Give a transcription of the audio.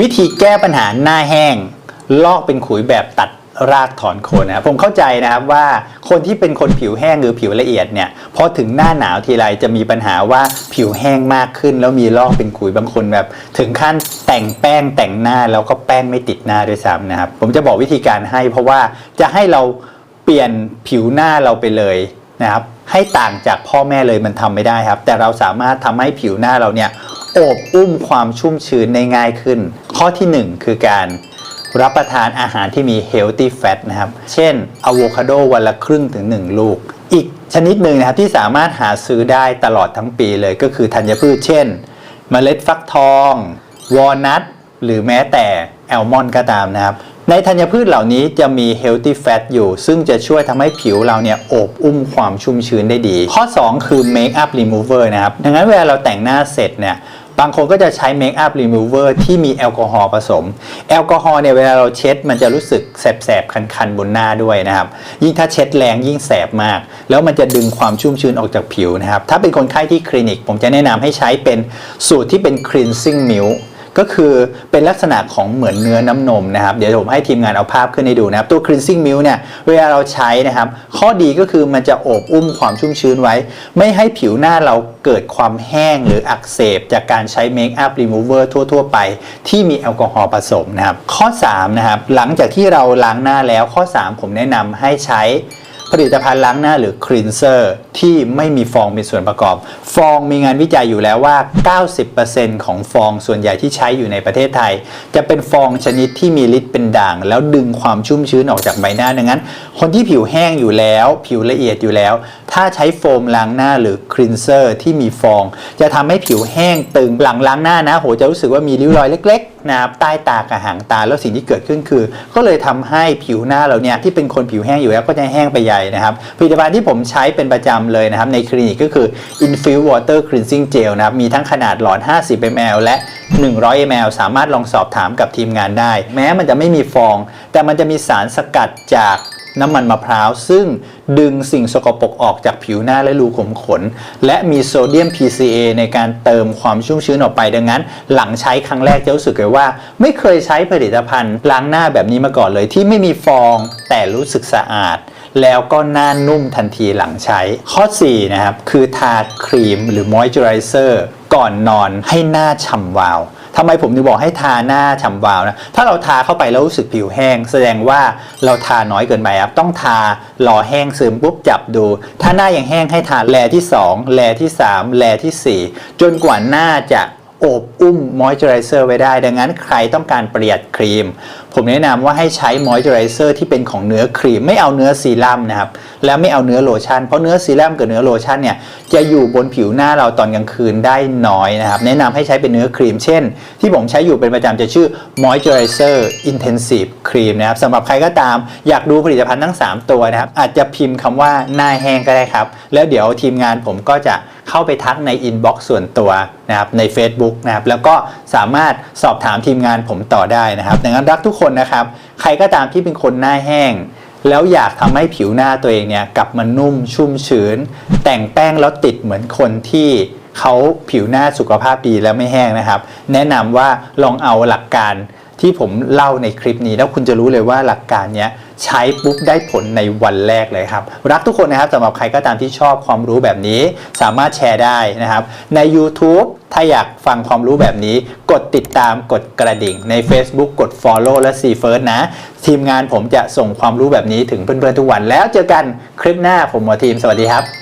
วิธีแก้ปัญหาหน้าแห้ง ลอกเป็นขุยแบบตัดรากถอนโคนนะครับผมเข้าใจนะครับว่าคนที่เป็นคนผิวแห้งหรือผิวละเอียดเนี่ยพอถึงหน้าหนาวทีไรจะมีปัญหาว่าผิวแห้งมากขึ้น แล้วมีลอกเป็นขุยบางคนแบบ ถึงขั้นแต่งแป้งแต่งหน้าแล้วก็แป้งไม่ติดหน้าด้วยซ้ำนะครับ ผมจะบอกวิธีการให้เพราะว่าจะให้เราเปลี่ยนผิวหน้าเราไปเลย นะครับให้ต่างจากพ่อแม่เลยมันทำไม่ได้ครับ แต่เราสามารถทำให้ผิวหน้าเราเนี่ยโอบอุ้มความชุ่มชื้นได้ง่ายขึ้น ข้อทีหนึ่1 คือการรับประทานอาหารที่มี healthy fat นะครับ เช่นอะโวคาโดวันละครึ่งถึง 1 ลูก อีกชนิดหนึ่งนะครับที่สามารถหาซื้อได้ตลอดทั้งปีเลยก็คือธัญพืช เช่นเมล็ดฟักทอง วอลนัทหรือแม้แต่ แอลมอนด์ก็ตามนะครับ ในธัญพืชเหล่านี้จะมี healthy fat อยู่ ซึ่งจะช่วยทำให้ผิวเราเนี่ยโอบอุ้มความชุ่มชื้นได้ดี ข้อ 2 คือ make up remover นะครับ ดังนั้นเวลาเราแต่งหน้าเสร็จเนี่ยบางคนก็จะใช้ Make up Remover ที่มีแอลกอฮอล์ผสม แอลกอฮอล์เนี่ยเวลาเราเช็ด มันจะรู้สึกแสบๆ คันๆ บนหน้าด้วยนะครับ ยิ่งถ้าเช็ดแรงยิ่งแสบมาก แล้วมันจะดึงความชุ่มชื้นออกจากผิวนะครับ ถ้าเป็นคนไข้ที่คลินิก ผมจะแนะนำให้ใช้เป็นสูตรที่เป็น cleansing milk ก็คือเป็นลักษณะของเหมือนเนื้อน้ำนมนะครับ เดี๋ยวผมให้ทีมงานเอาภาพขึ้นให้ดูนะครับ ตัว cleansing milk เนี่ยเวลาเราใช้นะครับ ข้อดีก็คือมันจะโอบอุ้มความชุ่มชื้นไว้ ไม่ให้ผิวหน้าเราเกิดความแห้งหรืออักเสบ จากการใช้ make up remover ทั่ว ๆ ไป ที่มีแอลกอฮอล์ผสมนะครับ ข้อ3นะครับหลังจากที่เราล้างหน้าแล้วข้อ 3 ผมแนะนำให้ใช้ ผลิตภัณฑ์ล้างหน้าหรือ cleanser ที่ไม่มีฟองเป็นส่วนประกอบ ฟองมีงานวิจัยอยู่แล้วว่า 90%ของฟองส่วนใหญ่ที่ใช้อยู่ในประเทศไทย จะเป็นฟองชนิดที่มีฤทธิ์เป็นด่าง แล้วดึงความชุ่มชื้นออกจากใบหน้าดังนั้น คนที่ผิวแห้งอยู่แล้ว ผิวละเอียดอยู่แล้ว ถ้าใช้โฟมล้างหน้าหรือ cleanser ที่มีฟอง จะทำให้ผิวแห้งตึงหลังล้างหน้านะโหจะรู้สึกว่ามีริ้วรอยเล็กๆนะครับใต้ตากับหางตาแล้วสิ่งที่เกิดขึ้นคือ ก็เลยทำให้ผิวหน้าเราเนี่ยที่เป็นคนผิวแห้งอยู่แล้วก็จะแห้งไปใหญ่นะครับผลิตภัณฑ์ที่ผมใช้เป็นประจำเลยนะครับในคลินิกก็คือ Infuse Water Cleansing Gel นะครับมีทั้งขนาดหลอด 50 ml และ 100 ml สามารถลองสอบถามกับทีมงานได้ แม้มันจะไม่มีฟอง แต่มันจะมีสารสกัดจาก น้ำมันมะพร้าว ซึ่งดึงสิ่งสกปรกออกจากผิวหน้าและรูขุมขน และมีโซเดียม PCA ในการเติมความชุ่มชื้นออกไปดังนั้น หลังใช้ครั้งแรกจะรู้สึกเลยว่า ไม่เคยใช้ผลิตภัณฑ์ล้างหน้าแบบนี้มาก่อนเลยที่ไม่มีฟองแต่รู้สึกสะอาด แล้วก็หน้านุ่มทันทีหลังใช้ ข้อ 4 นะครับ คือทาครีมหรือมอยเจอไรเซอร์ก่อนนอนให้หน้าฉ่ำวาว ทำไมผมถึงบอกให้ทาหน้าฉ่ำวาวนะถ้าเราทาเข้าไปแล้วรู้สึกผิวแห้ง แสดงว่าเราทาน้อยเกินไปครับต้องทารอแห้งซึมปุ๊บจับดู ถ้าหน้ายังแห้งให้ทาแลที่ 2 แลที่ 3 แลที่ 4 จนกว่าหน้าจะโอบอุ้มมอยเจอไรเซอร์ไว้ได้ ดังนั้นใครต้องการประหยัดครีม ผมแนะนำว่าให้ใช้มอยเจอไรเซอร์ที่เป็นของเนื้อครีมไม่เอาเนื้อซีรั่มนะครับแล้วไม่เอาเนื้อโลชั่นเพราะเนื้อซีรั่มกับเนื้อโลชั่นเนี่ยจะอยู่บนผิวหน้าเราตอนกลางคืนได้น้อยนะครับแนะนำให้ใช้เป็นเนื้อครีม เช่น ที่ผมใช้อยู่เป็นประจำจะชื่อ Moisturizer Intensive Cream นะครับสำหรับใครก็ตามอยากดูผลิตภัณฑ์ทั้ง 3 ตัวนะครับอาจจะพิมพ์คำว่าหน้าแห้งก็ได้ครับ แล้วเดี๋ยวทีมงานผมก็จะเข้าไปทักในอินบ็อกซ์ส่วนตัวนะครับใน Facebook นะครับแล้วก็สามารถสอบถามทีมงานผมต่อได้นะครับดังนั้นรักทุกคนนะครับ ใครก็ตามที่เป็นคนหน้าแห้ง แล้วอยากทำให้ผิวหน้าตัวเองเนี่ยกลับมานุ่มชุ่มชื้น แต่งแป้งแล้วติดเหมือนคนที่เขาผิวหน้าสุขภาพดีแล้วไม่แห้งนะครับ แนะนำว่าลองเอาหลักการที่ผมเล่าในคลิปนี้ แล้วคุณจะรู้เลยว่าหลักการเนี้ย ใช้ปุ๊บได้ผลในวันแรกเลยครับ รักทุกคนนะครับสำหรับใครก็ตามที่ชอบความรู้แบบนี้ สามารถแชร์ได้นะครับ ใน YouTube ถ้าอยากฟังความรู้แบบนี้ กดติดตามกดกระดิ่ง ใน Facebook กด Follow และ See First นะ ทีมงานผมจะส่งความรู้แบบนี้ถึงเพื่อนๆทุกวันแล้วเจอกันคลิปหน้าผมหมอทีมสวัสดีครับ